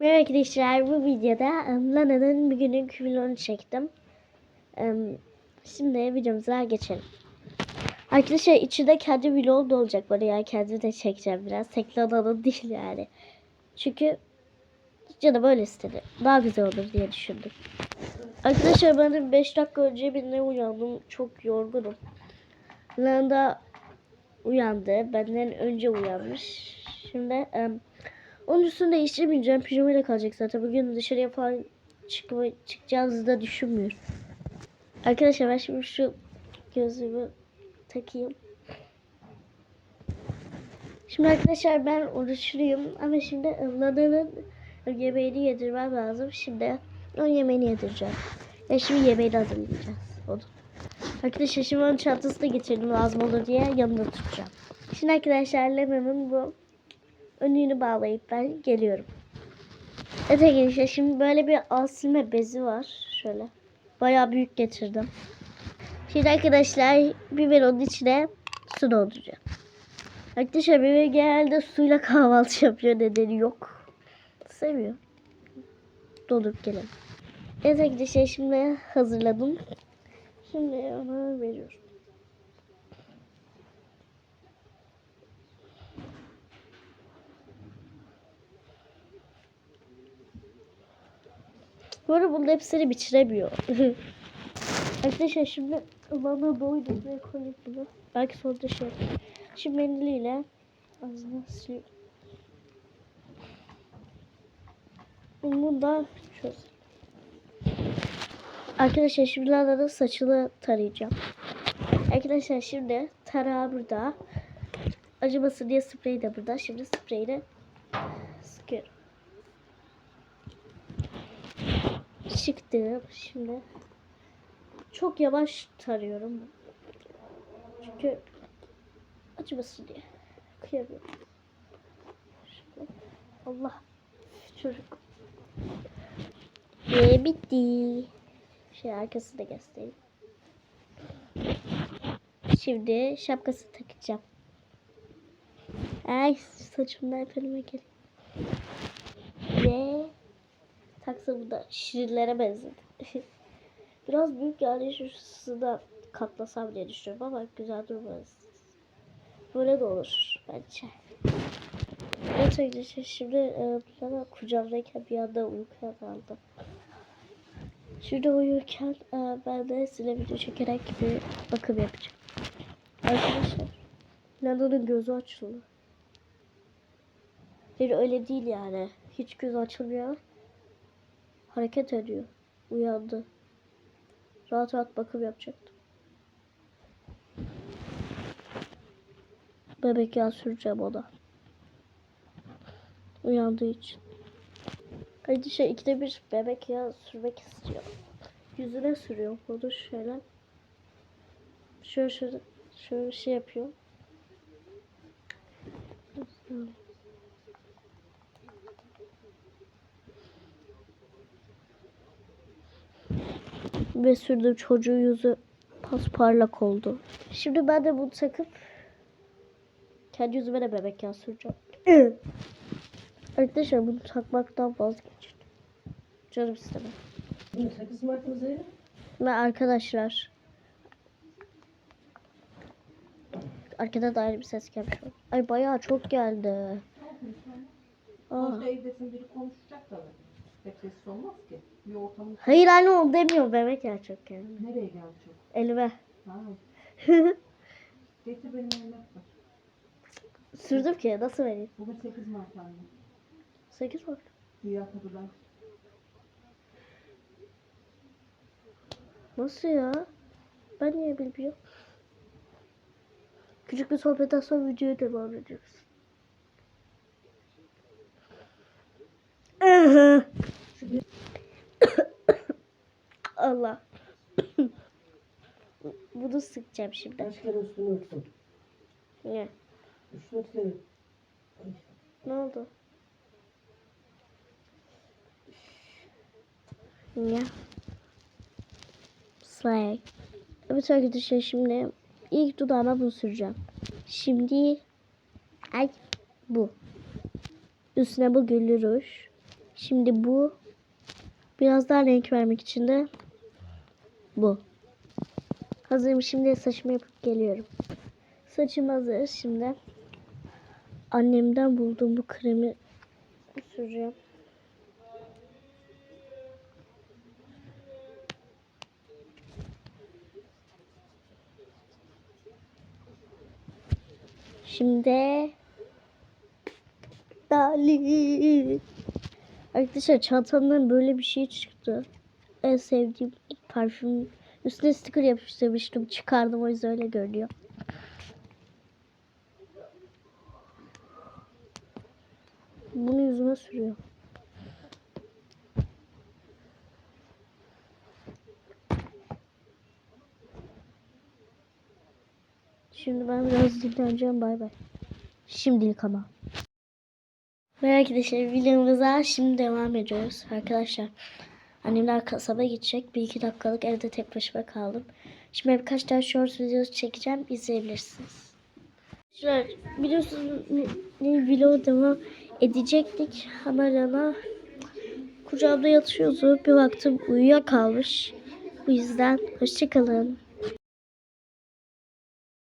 Merhaba arkadaşlar bu videoda em, Lana'nın bir günlük vlogunu çektim. Şimdi videomuza geçelim. Arkadaşlar içinde kendi vlogum da olacak bana yani kendi de çekeceğim biraz. Tek Lana'nın değil yani. Çünkü canım böyle istedi. Daha güzel olur diye düşündüm. Arkadaşlar ben 5 dakika önce birine uyandım. Çok yorgunum. Lana da uyandı. Benden önce uyanmış. Şimdi em, onun üstünü değiştirmeyeceğim. Pijamayla kalacak zaten. Bugün dışarıya falan çıkma, çıkacağınızı da düşünmüyorum. Arkadaşlar ben şimdi şu gözlüğümü takayım. Şimdi arkadaşlar ben oruçluyum ama şimdi Lana'nın yemeğini yedirmem lazım. Şimdi onun yemeğini yedireceğim. Ya şimdi yemeğini hazırlayacağız. Onu. Arkadaşlar şimdi onun çantasını getirdim lazım olur diye yanında tutacağım. Şimdi arkadaşlar Lana'nın bu önlüğünü bağlayıp ben geliyorum. Evet arkadaşlar şimdi böyle bir al silme bezi var. Şöyle. Bayağı büyük getirdim. Şimdi arkadaşlar biberonun içine su dolduracağım. Arkadaşlar bebeğim genelde suyla kahvaltı yapıyor nedeni yok. Seviyor. Doldurup gelelim. Evet arkadaşlar şimdi hazırladım. Şimdi ona veriyorum. Bu arada hepsini bitiremiyor. Arkadaşlar şimdi bana doydu ve koyayım bunu. Belki sonra şey. Şimdi mendiliyle ağzına siliyorum. Bunu da şöyle. Arkadaşlar şimdi Lana'nın saçını tarayacağım. Arkadaşlar şimdi tarağı burada. Acımasın diye sprey de burada. Şimdi spreyle Çıktım şimdi. Çok yavaş tarıyorum. Çünkü acımasın diye. Kıyamıyorum. Allah. Çocuk. Ve bitti. Şey arkasını da göstereyim. Şimdi şapkası takacağım. Ay saçımdan efendime gel. Ve taksa bu da şirinlere benzedi. Biraz büyük yani şurası da katlasam diye düşünüyorum ama güzel durmaz. Böyle de olur bence. Evet arkadaşlar şimdi e, bana kucağımdayken bir anda uykuya daldım. Şimdi uyurken e, ben de size video çekerek bir bakım yapacağım. Arkadaşlar Nana'nın gözü açıldı. Hayır öyle değil yani. Hiç göz açılmıyor. Hareket ediyor. Uyandı. Rahat rahat bakım yapacaktım. Bebek yağı süreceğim ona. Uyandığı için. Hadi şey ikide bir bebek yağı sürmek istiyor. Yüzüne sürüyor bunu şöyle. Şöyle şöyle şöyle şey yapıyor. Ve sürdüm çocuğun yüzü pasparlak oldu. Şimdi ben de bunu takıp kendi yüzüme de bebek yağı süreceğim. Arkadaşlar bunu takmaktan vazgeçtim. Canım istemem. Sakız. Ve arkadaşlar Arkada da ayrı bir ses gelmiş. Ay bayağı çok geldi. Aa. Sonuçta evdesin biri konuşacak tabii. Hep sessiz olmaz ki. Bir ortamın Hayır anne onu demiyorum bebek çok geldi. nereye geldi çok? Elime. Ha. Getir benim elime bak. Sürdüm ki nasıl vereyim? Bugün 8 Mart anne. 8 var. Dünya Kadınlar. Nasıl ya? Ben niye bilmiyorum? Küçük bir sohbetten sonra videoya devam ediyoruz. Allah. Bunu sıkacağım şimdi. Kaç kere üstünü örttüm? Ne? Dört kere. Ne oldu? Ya. Slay. Evet arkadaşlar şimdi ilk dudağıma bunu süreceğim. Şimdi ay bu. Üstüne bu güllü ruj. Şimdi bu. Biraz daha renk vermek için de bu. Hazırım şimdi saçımı yapıp geliyorum. Saçım hazır şimdi. Annemden bulduğum bu kremi süreceğim. Şimdi Dali. Arkadaşlar çantamdan böyle bir şey çıktı. En sevdiğim parfüm. Üstüne sticker yapıştırmıştım. Çıkardım o yüzden öyle görünüyor. Bunu yüzüme sürüyor. Şimdi ben biraz dinleneceğim. Bay bay. Şimdilik ama. Ve arkadaşlar videomuza şimdi devam ediyoruz. Arkadaşlar annemler kasaba gidecek. Bir iki dakikalık evde tek başıma kaldım. Şimdi birkaç tane short videosu çekeceğim. izleyebilirsiniz. Arkadaşlar biliyorsunuz vlog devam edecektik. Ama Lana kucağımda yatıyordu. Bir baktım uyuyakalmış. Bu yüzden hoşçakalın.